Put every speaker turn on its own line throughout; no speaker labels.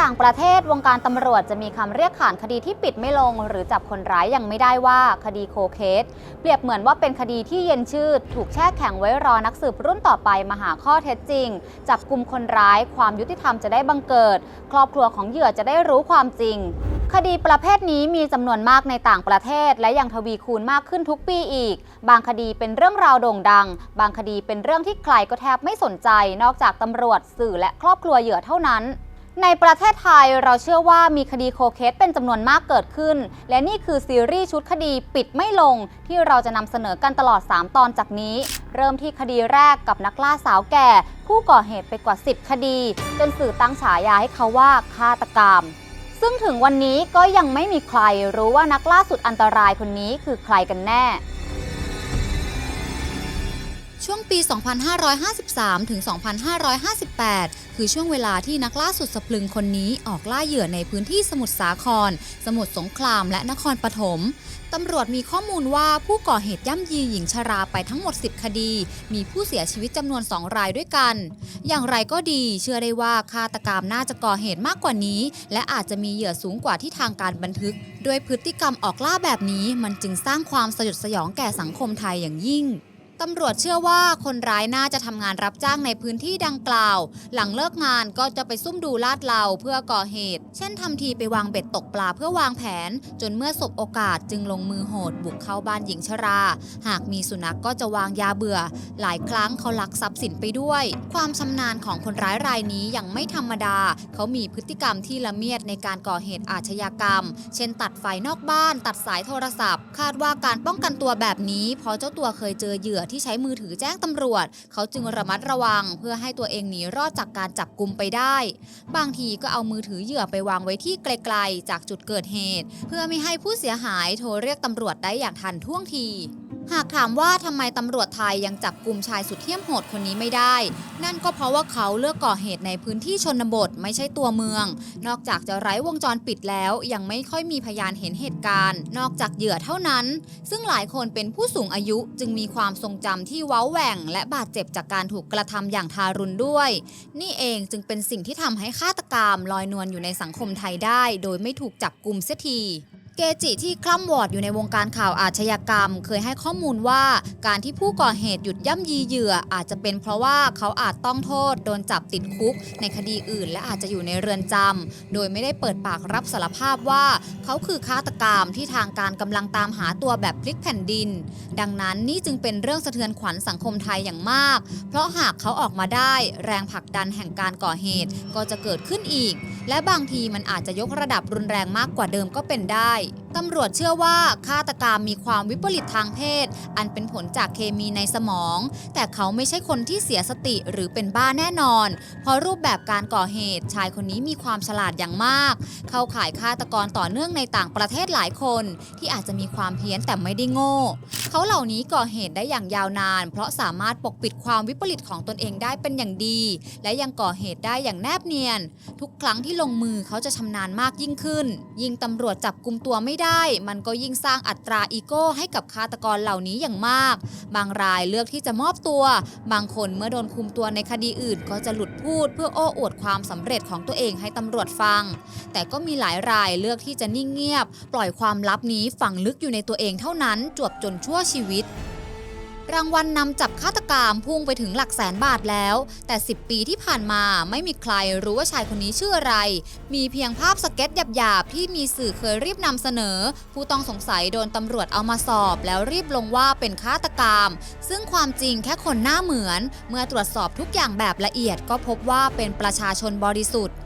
ต่างประเทศวงการตำรวจจะมีคำเรียกขานคดีที่ปิดไม่ลง หรือจับคนร้ายยังไม่ได้ว่าคดีโคเคส เปรียบเหมือนว่าเป็นคดีที่เย็นชืด ถูกแช่แข็งไว้รอนักสืบรุ่นต่อไปมาหาข้อเท็จจริง จับกลุ่มคนร้าย ความยุติธรรมจะได้บังเกิด ครอบครัวของเหยื่อจะได้รู้ความจริงคดีประเภทนี้มีจำนวนมากในต่างประเทศ และยังทวีคูณมากขึ้นทุกปีอีก บางคดีเป็นเรื่องราวโด่งดัง บางคดีเป็นเรื่องที่ใครก็แทบไม่สนใจ นอกจากตำรวจสื่อและครอบครัวเหยื่อเท่านั้น ในประเทศไทยเราเชื่อว่ามีคดีโคเคสเป็นจำนวนมากเกิดขึ้น และนี่คือซีรีส์ชุดคดีปิดไม่ลง ที่เราจะนำเสนอกันตลอด 3 ตอนจากนี้ เริ่มที่คดีแรกกับนักล่าสาวแก่ ผู้ก่อเหตุไปกว่า 10 คดี จนสื่อตั้งฉายาให้เขาว่าฆาตกรรม ซึ่งถึงวันนี้ก็ยังไม่มีใครรู้ว่านักล่าสุดอันตรายคนนี้คือใครกันแน่ ช่วงปี 2553 ถึง 2558 คือช่วงเวลาที่นักล่าสุดสะพลึงคนนี้ออกล่าเหยื่อในพื้นที่สมุทรสาคร สมุทรสงครามและนครปฐมตำรวจมีข้อมูลว่าผู้ก่อเหตุย่ำยีหญิงชราไปทั้งหมด 10 คดี มีผู้เสียชีวิตจำนวน 2 รายด้วยกัน อย่างไรก็ดี เชื่อได้ว่าฆาตกรรมน่าจะก่อเหตุมากกว่านี้ และอาจจะมีเหยื่อสูงกว่าที่ทางการบันทึกด้วยพฤติกรรมออกล่าแบบนี้มันจึงสร้างความสยดสยองแก่สังคมไทยอย่างยิ่ง ตำรวจเชื่อว่าคนร้ายน่าจะทำงานรับจ้างในพื้นที่ดังกล่าว หลังเลิกงานก็จะไปซุ่มดูลาดเหลาเพื่อก่อเหตุ เช่นทำทีไปวางเบ็ดตกปลาเพื่อวางแผน จนเมื่อสบโอกาสจึงลงมือโหดบุกเข้าบ้านหญิงชรา หากมีสุนัขกก็จะวางยาเบื่อ หลายครั้งเขาลักทรัพย์สินไปด้วย ความชำนาญของคนร้ายรายนี้ยังไม่ธรรมดา เขามีพฤติกรรมที่ละเมียดในการก่อเหตุอาชญากรรม เช่น ตัดไฟนอกบ้าน ตัดสายโทรศัพท์ คาดว่าการป้องกันตัวแบบนี้เพราะเจ้าตัวเคยเจอเหยื่อที่ใช้มือถือแจ้งตำรวจ เขาจึงระมัดระวัง เพื่อให้ตัวเองหนีรอดจากการจับกุมไปได้ บางทีก็เอามือถือเหยื่อไปวางไว้ที่ไกลๆ จากจุดเกิดเหตุ เพื่อไม่ให้ผู้เสียหายโทรเรียกตำรวจได้อย่างทันท่วงที หากถามว่าทำไมตำรวจไทยยังจับกลุ่มชายสุดเหี้ยมโหดคนนี้ไม่ได้ นั่นก็เพราะว่าเขาเลือกก่อเหตุในพื้นที่ชนบทไม่ใช่ตัวเมือง นอกจากจะไร้วงจรปิดแล้ว ยังไม่ค่อยมีพยานเห็นเหตุการณ์ นอกจากเหยื่อเท่านั้น ซึ่งหลายคนเป็นผู้สูงอายุจึงมีความทรงจำที่เว้าแหว่ง และบาดเจ็บจากการถูกกระทำอย่างทารุณด้วย นี่เองจึงเป็นสิ่งที่ทำให้ฆาตกรรมลอยนวลอยู่ในสังคมไทยได้ โดยไม่ถูกจับกลุ่มเสียที เกจิที่คล่ำวอดอยู่ในวงการข่าวอาชญากรรม เคยให้ข้อมูลว่าการที่ผู้ก่อเหตุหยุดย่ำยีเหยื่อ อาจจะเป็นเพราะว่าเขาอาจต้องโทษ โดนจับติดคุก ในคดีอื่น และอาจจะอยู่ในเรือนจำโดยไม่ได้เปิดปากรับสารภาพว่า เขาคือฆาตกรรมที่ทางการกำลังตามหาตัวแบบพลิกแผ่นดิน ดังนั้นนี่จึงเป็นเรื่องสะเทือนขวัญสังคมไทยอย่างมาก เพราะหากเขาออกมาได้ แรงผลักดันแห่งการก่อเหตุก็จะเกิดขึ้นอีก และบางทีมันอาจจะยกระดับรุนแรงมากกว่าเดิมก็เป็นได้ตำรวจเชื่อว่าฆาตกรรมมีความวิปริตทางเพศ อันเป็นผลจากเคมีในสมอง แต่เขาไม่ใช่คนที่เสียสติหรือเป็นบ้าแน่นอน เพราะรูปแบบการก่อเหตุ ชายคนนี้มีความฉลาดอย่างมาก เข้าข่ายฆาตกรต่อเนื่องในต่างประเทศหลายคน ที่อาจจะมีความเพี้ยนแต่ไม่ได้โง่ เขาเหล่านี้ก่อเหตุได้อย่างยาวนาน เพราะสามารถปกปิดความวิปริตของตนเองได้เป็นอย่างดี และยังก่อเหตุได้อย่างแนบเนียน ทุกครั้งที่ลงมือเขาจะชำนาญมากยิ่งขึ้น ยิ่งตำรวจจับกลุ่มตัวไม่ได้ มันก็ยิ่งสร้างอัตราอีโก้ให้กับฆาตกรเหล่านี้อย่างมาก บางรายเลือกที่จะมอบตัว บางคนเมื่อโดนคุมตัวในคดีอื่น ก็จะหลุดพูดเพื่อโอ้อวดความสำเร็จของตัวเองให้ตำรวจฟัง แต่ก็มีหลายรายเลือกที่จะนิ่งเงียบ ปล่อยความลับนี้ฝังลึกอยู่ในตัวเองเท่านั้น จวบจนชั่วชีวิต รางวัลนนำจับฆาตกรรมพุ่งไปถึงหลักแสนบาทแล้ว แต่ 10 ปีที่ผ่านมาไม่มีใครรู้ว่าชายคนนี้ชื่ออะไร มีเพียงภาพสเก็ตหยาบๆ ที่มีสื่อเคยรีบนำเสนอ ผู้ต้องสงสัยโดนตำรวจเอามาสอบ แล้วรีบลงว่าเป็นฆาตกรรม ซึ่งความจริงแค่คนหน้าเหมือน เมื่อตรวจสอบทุกอย่างแบบละเอียดก็พบว่าเป็นประชาชนบริสุทธิ์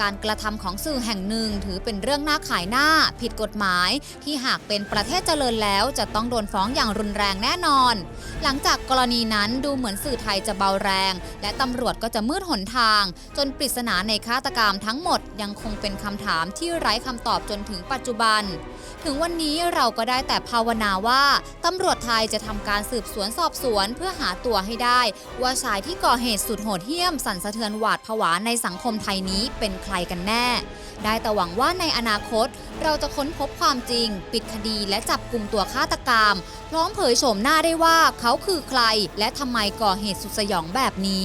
การกระทำของสื่อแห่งหนึ่งถือเป็นเรื่องน่าขายหน้า ผิดกฎหมาย ที่หากเป็นประเทศเจริญแล้ว จะต้องโดนฟ้องอย่างรุนแรงแน่นอน หลังจากกรณีนั้นดูเหมือนสื่อไทยจะเบาแรง และตำรวจก็จะมืดหนทาง จนปริศนาในฆาตกรรมทั้งหมด ยังคงเป็นคำถามที่ไร้คำตอบจนถึงปัจจุบัน ถึงวันนี้เราก็ได้แต่ภาวนาว่าตำรวจไทยจะทำการสืบสวนสอบสวนเพื่อหาตัวให้ได้ ว่าชายที่ก่อเหตุสุดโหดเหี้ยมสั่นสะเทือนหวาดผวาในสังคมไทยนี้เป็นใครกันแน่ ได้แต่หวังว่าในอนาคต เราจะค้นพบความจริง ปิดคดีและจับกลุ่มตัวฆาตกรรม พร้อมเผยโฉมหน้าได้ว่าเขาคือใคร และทำไมก่อเหตุสุดสยองแบบนี้